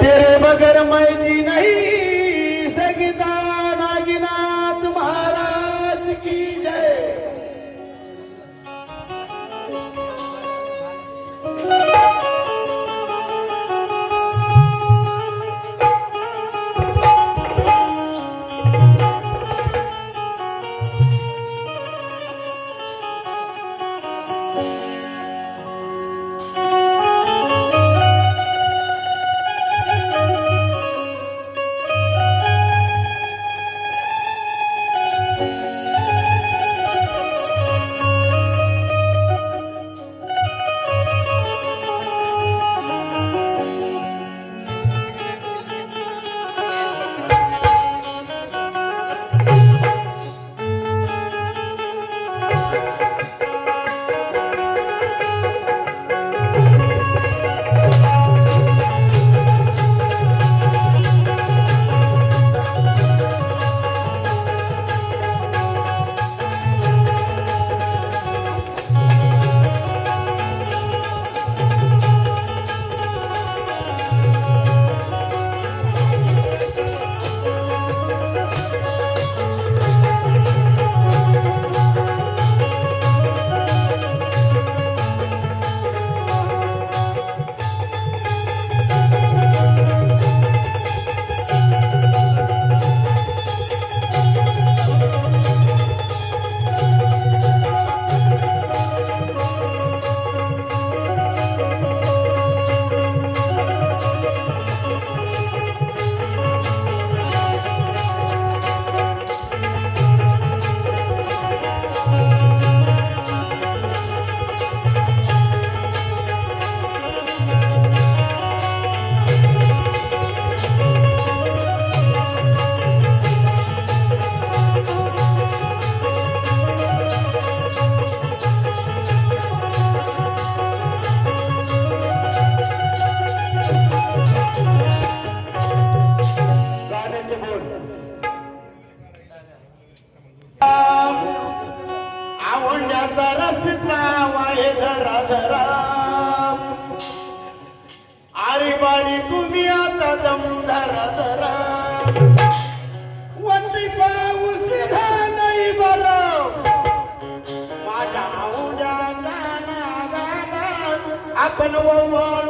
तेरे बगर मैजी नहीं आवडण्याचा रस्ता वाहे धरा धरा आरी बाडी तुम्ही आता दम धरा धरा. वंदी पाऊस नाही बर. माझ्या आवड्याचा नागाला आपण ववाळू